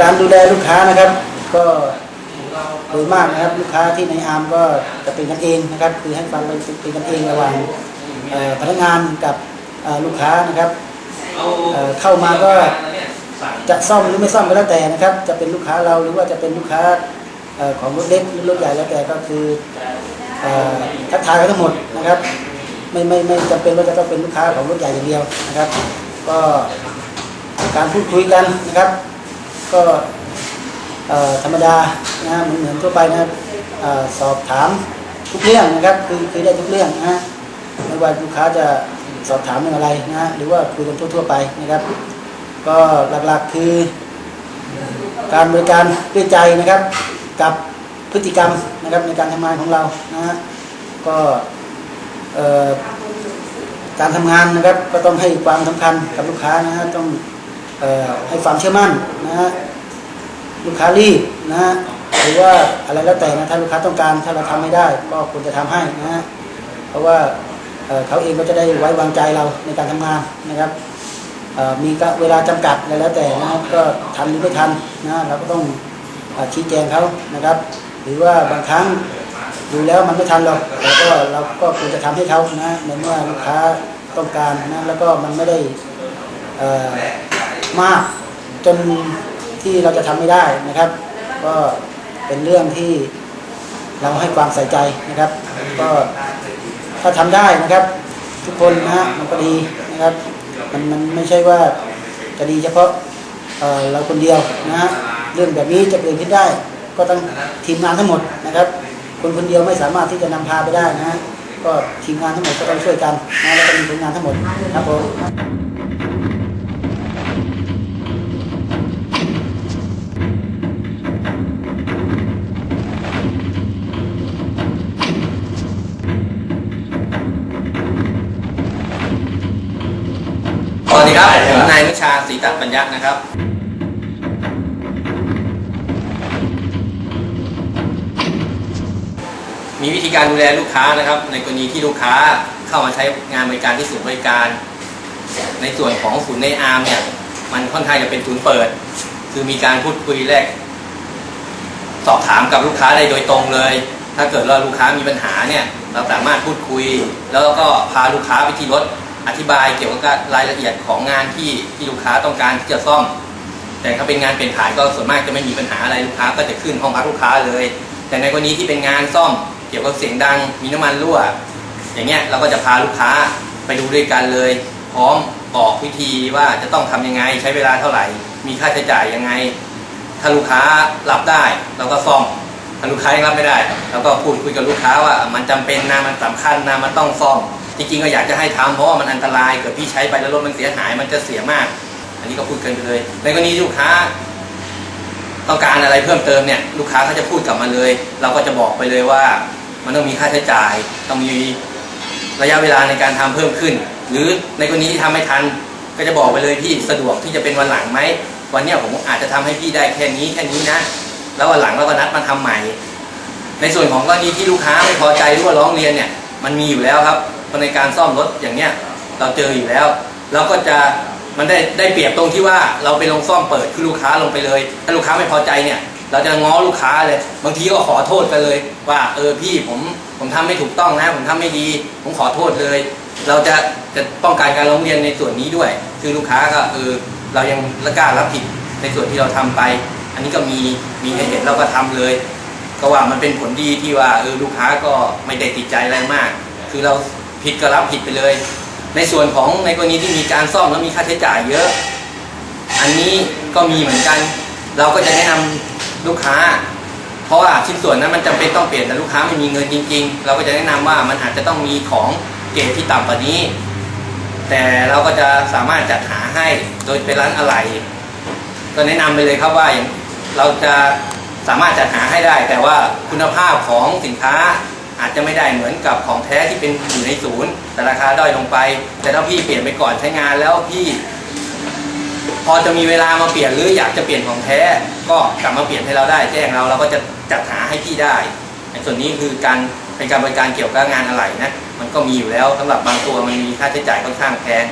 การดูแลลูกค้านะครับ ก็โดยมากนะครับลูกค้าที่ในอาร์มก็จะเป็นกันเองนะครับ คือให้ความเป็นเป็นกันเองระหว่างพนักงานกับลูกค้านะครับเข้ามาก็จะซ่อมหรือไม่ซ่อมก็แล้วแต่นะครับ จะเป็นลูกค้าเราหรือว่าจะเป็นลูกค้าของรถเล็กหรือรถใหญ่แล้วแต่ก็คือเอ่อทักทายกันทั้งหมดนะครับ ไม่ไม่ไม่จำเป็นว่าจะต้องเป็นลูกค้าของรถใหญ่อย่างเดียวนะครับ ก็การพูดคุยกันนะครับ ก็ธรรมดานะเหมือนเหมือนทั่วไปนะอสอบถามทุกเรื่องนะครับคือคือได้ทุกเรื่องนะไม่ว่าลูกค้าจะสอบถามเรื่องอะไรนะหรือว่าคุยกันทั่ว ๆ ไปนะครับ ก็หลักๆคือ การบริการด้วยใจนะครับ กับพฤติกรรมนะครับในการทำงานของเรานะฮะก็การทำงานนะครับ ก็ต้องให้ความสำคัญกับลูกค้านะฮะต้อง ให้ความเชื่อมั่นนะฮะลูกค้ารีบนะฮะหรือว่าอะไรแล้วแต่นะถ้าลูกค้าต้องการถ้าเราทำไม่ได้ ก็ควรจะทำให้นะฮะเพราะว่าเอ่อเขาเองก็จะได้ไว้วางใจเราในการทำงานนะครับเอ่อมีก็เวลาจำกัดอะไรแล้วแต่นะครับก็ทันหรือไม่ทันนะเราก็ต้องเอ่อชี้แจงเขานะครับ หรือว่าบางครั้งดูแล้วมันไม่ทันเราแต่ก็เราก็ควรจะทำให้เขานะในเมื่อลูกค้าต้องการนะแล้วก็มันไม่ได้เอ่อ มาก จนที่เราจะทำไม่ได้นะครับ ก็เป็นเรื่องที่เราให้ความใส่ใจนะครับ ก็ถ้าทำได้นะครับ ทุกคนนะฮะมันก็ดีนะครับ มันมันไม่ใช่ว่าจะดีเฉพาะเอ่อเราคนเดียวนะฮะเรื่องแบบนี้จะเกิดขึ้นได้ ก็ต้องทีมงานทั้งหมดนะครับ คนคนเดียวไม่สามารถที่จะนำพาไปได้นะฮะก็ทีมงานทั้งหมดก็ต้องช่วยกันนะแล้วก็มีผลงานทั้งหมดครับผม วัสดีครับผมนายนุชาศรีตัดปัญญะนะครับ มีวิธีการดูแลลูกค้านะครับ ในกรณีที่ลูกค้าเข้ามาใช้งานบริการที่ศูนย์บริการ ในส่วนของศูนย์ในอาร์มเนี่ยมันค่อนข้างจะเป็นศูนย์เปิด คือมีการพูดคุยแรกสอบถามกับลูกค้าได้โดยตรงเลย ถ้าเกิดว่าลูกค้ามีปัญหาเนี่ยเราสามารถพูดคุย แล้วก็พาลูกค้าไปที่รถ อธิบายเกี่ยวกับรายละเอียดของงานที่ที่ลูกค้าต้องการที่จะซ่อม แต่ถ้าเป็นงานเปลี่ยนถ่ายก็ส่วนมากจะไม่มีปัญหาอะไรลูกค้าก็จะขึ้นห้องพักลูกค้าเลย แต่ในกรณีที่เป็นงานซ่อม เกี่ยวกับเสียงดัง มีน้ำมันรั่ว อย่างเงี้ยเราก็จะพาลูกค้าไปดูด้วยกันเลย พร้อมบอกวิธีว่าจะต้องทำยังไงใช้เวลาเท่าไหร่ มีค่าใช้จ่ายยังไง ถ้าลูกค้ารับได้เราก็ซ่อมถ้าลูกค้ายังรับไม่ได้เราก็พูดคุยกับลูกค้าว่ามันจำเป็นนะมันสำคัญนะมันต้องซ่อม จริงๆก็อยากจะให้ทำเพราะว่ามันอันตรายเกิดพี่ใช้ไปแล้วรถมันเสียหายมันจะเสียมาก อันนี้ก็พูดกันไปเลย ในกรณีลูกค้า ต้องการอะไรเพิ่มเติมเนี่ย ลูกค้าเขาจะพูดกลับมาเลย เราก็จะบอกไปเลยว่า มันต้องมีค่าใช้จ่าย ต้องมีระยะเวลาในการทำเพิ่มขึ้น หรือในกรณีที่ทำไม่ทัน ก็จะบอกไปเลยพี่สะดวกที่จะเป็นวันหลังไหมวันนี้ผมอาจจะทำให้พี่ได้แค่นี้แค่นี้นะ แล้ววันหลังเราก็นัดมาทำใหม่ ในส่วนของกรณีที่ลูกค้าไม่พอใจหรือว่าร้องเรียนเนี่ย มันมีอยู่แล้วครับ ในการซ่อมรถอย่างเนี้ยเราเจออยู่แล้ว เราก็จะมันได้ได้เปรียบตรงที่ว่าเราไปลงซ่อมเปิดคือลูกค้าลงไปเลย ถ้าลูกค้าไม่พอใจเนี่ย เราจะง้อลูกค้าเลย บางทีก็ขอโทษกันเลย ว่าเออพี่ผมผมทำไม่ถูกต้องนะ ผมทำไม่ดี ผมขอโทษเลย เราจะจะป้องกันการร้องเรียนในส่วนนี้ด้วย คือลูกค้าก็เออเรายังละกล้ารับผิดในส่วนที่เราทำไป อันนี้ก็มีมีให้เห็นเราก็ทำเลย ก็ว่ามันเป็นผลดีที่ว่าเออลูกค้าก็ไม่ได้ติดใจอะไรมาก คือเรา ผิดก็รับผิดไปเลย ในส่วนของในกรณีที่มีการซ่อมแล้วมีค่าใช้จ่ายเยอะ อันนี้ก็มีเหมือนกัน เราก็จะแนะนำลูกค้า เพราะว่าชิ้นส่วนนั้นมันจำเป็นต้องเปลี่ยนแต่ลูกค้าไม่มีเงินจริง ๆ เราก็จะแนะนำว่ามันอาจจะต้องมีของเกรดที่ต่ำกว่านี้ แต่เราก็จะสามารถจัดหาให้โดยเป็นร้านอะไหล่ก็แนะนำไปเลยครับว่าอย่างเราจะสามารถจัดหาให้ได้ แต่ว่าคุณภาพของสินค้า อาจจะไม่ได้เหมือนกับของแท้ที่เป็นอยู่ในศูนย์แต่ราคาด้อยลงไป แต่ถ้าพี่เปลี่ยนไปก่อนใช้งานแล้วพี่ พอจะมีเวลามาเปลี่ยนหรืออยากจะเปลี่ยนของแท้ ก็กลับมาเปลี่ยนให้เราได้ แจ้งเราเราก็จะจัดหาให้พี่ได้ในส่วนนี้คือการเป็นการบริการเกี่ยวกับงานอะไหล่นะมันก็มีอยู่แล้วสำหรับบางตัวมันมีค่าใช้จ่ายค่อนข้างแพง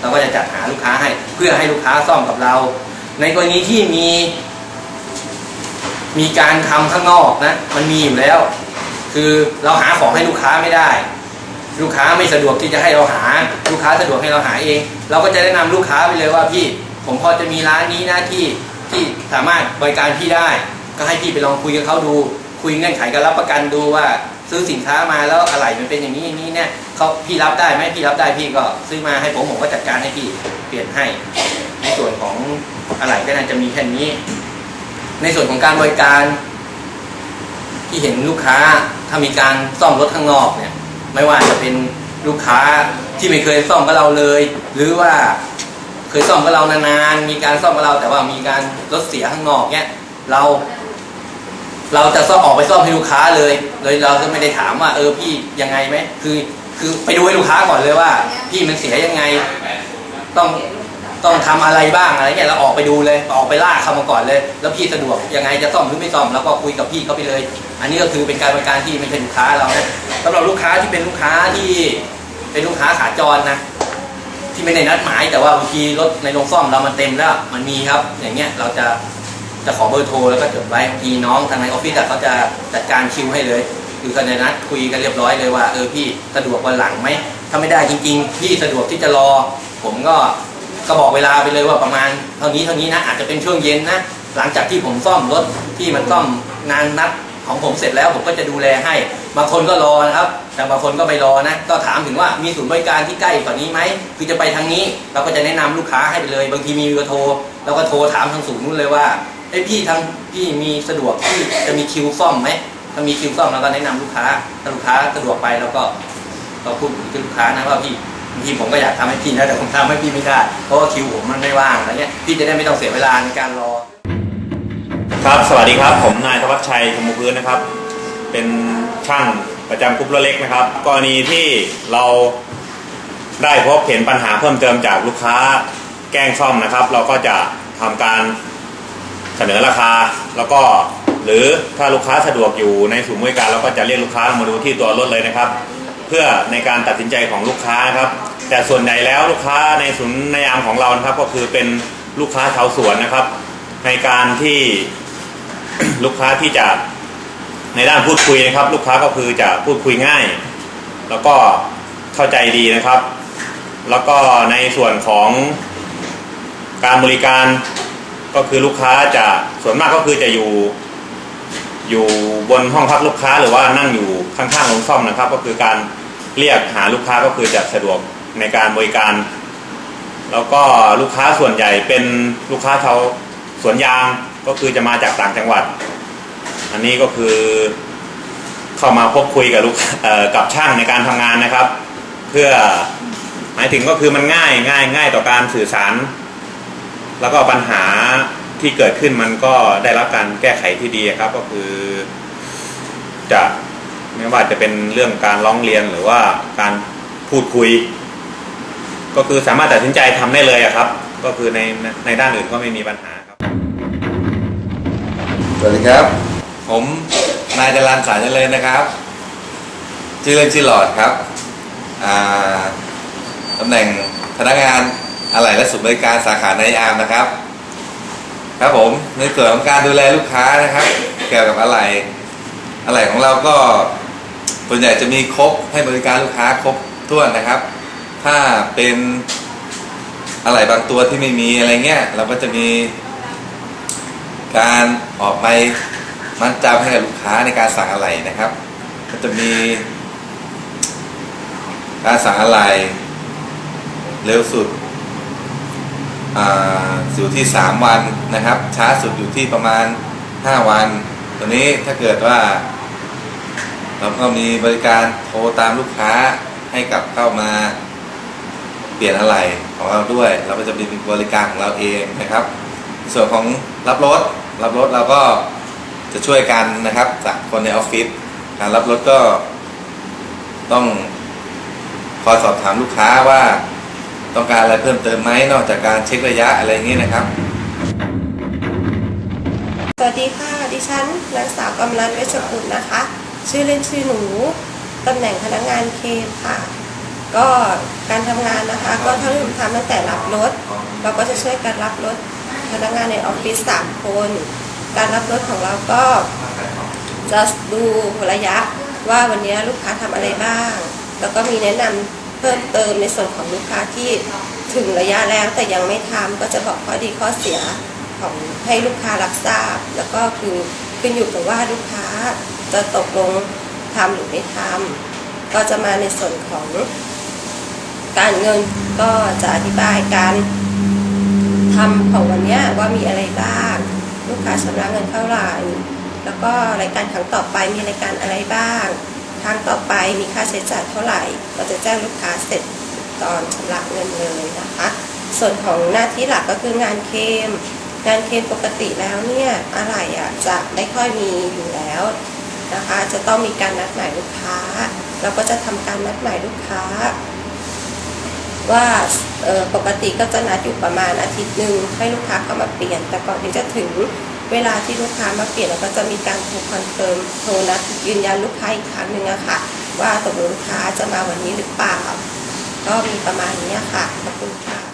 เราก็จะจัดหาลูกค้าให้ เพื่อให้ลูกค้าซ่อมกับเรา ในในกรณีที่มี มีการทำข้างนอกนะ มันมีอยู่แล้ว คือเราหาของให้ลูกค้าไม่ได้ ลูกค้าไม่สะดวกที่จะให้เราหา ลูกค้าสะดวกให้เราหาเอง เราก็จะแนะนำลูกค้าไปเลยว่าพี่ ผมพอจะมีร้านนี้นะที่ที่สามารถบริการพี่ได้ ก็ให้พี่ไปลองคุยกับเขาดู คุยเงื่อนไขการรับประกันดูว่าซื้อสินค้ามาแล้วอะไรมันเป็นอย่างนี้อย่างนี้เนี่ยเขาพี่รับได้ไหมพี่รับได้พี่ก็ซื้อมาให้ผมผมก็จัดการให้พี่เปลี่ยนให้ ในส่วนของอะไรก็น่าจะมีแค่นี้ ในส่วนของการบริการ ที่เห็นลูกค้าถ้ามีการซ่อมรถข้างนอกเนี่ยไม่ว่าจะเป็นลูกค้าที่ไม่เคยซ่อมกับเราเลย หรือว่าเคยซ่อมกับเรานานๆมีการซ่อมกับเรา แต่ว่ามีการรถเสียข้างนอกเนี่ยเรา เราจะซ่อมออกไปซ่อมให้ลูกค้าเลยเลยเราจะไม่ได้ถามว่า เออพี่ยังไงไหมคือคือไปดูให้ลูกค้าก่อนเลยว่า พี่มันเสียยังไง ต้องต้องทำอะไรบ้างอะไรเงี้ยเราออกไปดูเลยออกไปล่ากเขามาก่อนเลย แล้วพี่สะดวกยังไงจะซ่อมหรือไม่ซ่อมแล้วก็คุยกับพี่เขาไปเลย อันนี้ก็คือเป็นการบริการที่ไม่ใช่ลูกค้าเรานะสำหรับลูกค้าที่เป็นลูกค้าที่เป็นลูกค้าขาจรนะที่ไม่ได้นัดหมาย แต่ว่าบางทีรถในโรงซ่อมเรามันเต็มแล้วมันมีครับ อย่างเงี้ยเราจะจะขอเบอร์โทรแล้วก็จดไว้บางทีน้องทางในออฟฟิศเขาจะจัดการคิวให้เลยคือกันในนัดคุยกันเรียบร้อยเลยว่าเออพี่สะดวกวันหลังไหมถ้าไม่ได้จริง ๆ พี่สะดวกที่จะรอ ผมก็ก็บอกเวลาไปเลยว่าประมาณเท่านี้เท่านี้นะอาจจะเป็นช่วงเย็นนะหลังจากที่ผมซ่อมรถที่มันซ่อมงานนัด ของผมเสร็จแล้วผมก็จะดูแลให้ บางคนก็รอนะครับ แต่บางคนก็ไม่รอนะ ก็ถามถึงว่ามีศูนย์บริการที่ใกล้กว่านี้ไหม คือจะไปทางนี้ เราก็จะแนะนำลูกค้าให้ไปเลย บางทีมีเบอร์โทรเราก็โทรถามทางศูนย์นู้นเลยว่าไอ้พี่ทางพี่มีสะดวกที่จะมีคิวซ่อมไหม ถ้ามีคิวซ่อมเราก็แนะนำลูกค้า ถ้าลูกค้าสะดวกไปเราก็ก็พูดกับลูกค้านะว่าพี่บางทีผมก็อยากทำให้พี่นะแต่ผมทำให้พี่ไม่ได้ เพราะว่าคิวผมมันไม่ว่างอะไรเงี้ย พี่จะได้ไม่ต้องเสียเวลาในการรอ ครับ สวัสดีครับ ผมนายธวัชชัยชมพูพื้นนะครับ เป็นช่างประจำกรุ๊ปรถเล็กนะครับ กรณีที่เราได้พบเห็นปัญหาเพิ่มเติมจากลูกค้าแกล้งซ่อมนะครับ เราก็จะทำการเสนอราคา แล้วก็หรือถ้าลูกค้าสะดวกอยู่ในศูนย์บริการเราก็จะเรียกลูกค้ามาดูที่ตัวรถเลยนะครับ เพื่อในการตัดสินใจของลูกค้าครับ แต่ส่วนใหญ่แล้วลูกค้าในศูนย์ในยามของเรานะครับ ก็คือเป็นลูกค้าชาวสวนนะครับ ในการที่ ลูกค้าที่จะในด้านพูดคุยนะครับ ลูกค้าก็คือจะพูดคุยง่าย แล้วก็เข้าใจดีนะครับ แล้วก็ในส่วนของการบริการก็คือลูกค้าจะส่วนมากก็คือจะอยู่ อยู่บนห้องพักลูกค้าหรือว่านั่งอยู่ข้างๆโรงซ่อมนะครับ ก็คือการเรียกหาลูกค้าก็คือจะสะดวกในการบริการ แล้วก็ลูกค้าส่วนใหญ่เป็นลูกค้าชาวสวนยาง ก็คือจะมาจากต่างจังหวัด อันนี้ก็คือเข้ามาพบคุยกับลูกกับช่างในการทำงานนะครับ เพื่อหมายถึงก็คือมันง่ายง่ายง่ายต่อการสื่อสาร แล้วก็ปัญหาที่เกิดขึ้นมันก็ได้รับการแก้ไขที่ดีครับ ก็คือจะไม่ว่าจะเป็นเรื่องการร้องเรียนหรือว่าการพูดคุย ก็คือสามารถตัดสินใจทำได้เลยครับ ก็คือในในด้านอื่นก็ไม่มีปัญหาครับ สวัสดีครับ ผมนายจรันสารเจริญนะครับชื่อเล่นชื่อหลอดครับตำแหน่งพนักงานอะไหล่และสุบริการสาขาในอาร์มนะครับ ครับผมในส่วนของการดูแลลูกค้านะครับ เกี่ยวกับอะไหล่อะไหล่ของเราก็ส่วนใหญ่จะมีครบให้บริการลูกค้าครบถ้วนนะครับ ถ้าเป็นอะไหล่บางตัวที่ไม่มีอะไรเงี้ย เราก็จะมี การออกไปมัดจำให้กับลูกค้าในการสั่งอะไรนะครับ ก็จะมีการสั่งอะไร เร็วสุดอ่าอยู่ที่ 3 วันนะครับ ช้าสุดอยู่ที่ประมาณ 5 วัน ตัวนี้ถ้าเกิดว่า เราก็มีบริการโทรตามลูกค้าให้กลับเข้ามาเปลี่ยนอะไรของเราด้วย เราก็จะมีบริการของเราเองนะครับ ส่วนของรับรถ รับรถเราก็จะช่วยกันนะครับจากคนในออฟฟิศการรับรถก็ต้องคอยสอบถามลูกค้าว่า ต้องการอะไรเพิ่มเติมไหมนอกจากการเช็คระยะอะไรอย่างนี้นะครับ สวัสดีค่ะ ดิฉันนางสาวกำลันเวชกุลนะคะ ชื่อเล่นชื่อหนูตำแหน่งพนักงานเคมค่ะ ก็การทำงานนะคะ ก็ถ้าเริ่มทำตั้งแต่รับรถ เราก็จะช่วยกันรับรถ พนักงานในออฟฟิศสามคน การรับรถของเราก็จะดูระยะว่าวันนี้ลูกค้าทำอะไรบ้าง แล้วก็มีแนะนำเพิ่มเติมในส่วนของลูกค้าที่ถึงระยะแล้วแต่ยังไม่ทำก็จะบอกข้อดีข้อเสียของให้ลูกค้ารับทราบ แล้วก็คือขึ้นอยู่กับว่าลูกค้าจะตกลงทำหรือไม่ทำก็จะมาในส่วนของการเงินก็จะอธิบายการ ทำของวันนี้ว่ามีอะไรบ้าง ลูกค้าชำระเงินเท่าไหร่ แล้วก็รายการครั้งต่อไปมีรายการอะไรบ้าง ครั้งต่อไปมีค่าใช้จ่ายเท่าไหร่ก็จะแจ้งลูกค้าเสร็จตอนชำระเงินเลยนะคะ ส่วนของหน้าที่หลักก็คืองานเคลมงานเคลมปกติแล้วเนี่ยอะไรอะจะไม่ค่อยมีอยู่แล้วนะคะ จะต้องมีการนัดหมายลูกค้า เราก็จะทำการนัดหมายลูกค้า ว่าปกติก็จะนัดอยู่ประมาณอาทิตย์หนึ่งให้ลูกค้าเข้ามาเปลี่ยน แต่ก่อนที่จะถึงเวลาที่ลูกค้ามาเปลี่ยนเราก็จะมีการโทรคอนเฟิร์มโทรนัดยืนยันลูกค้าอีกครั้งหนึ่งอะค่ะ ว่าตกลงลูกค้าจะมาวันนี้หรือเปล่า ก็มีประมาณนี้ค่ะขอบคุณค่ะ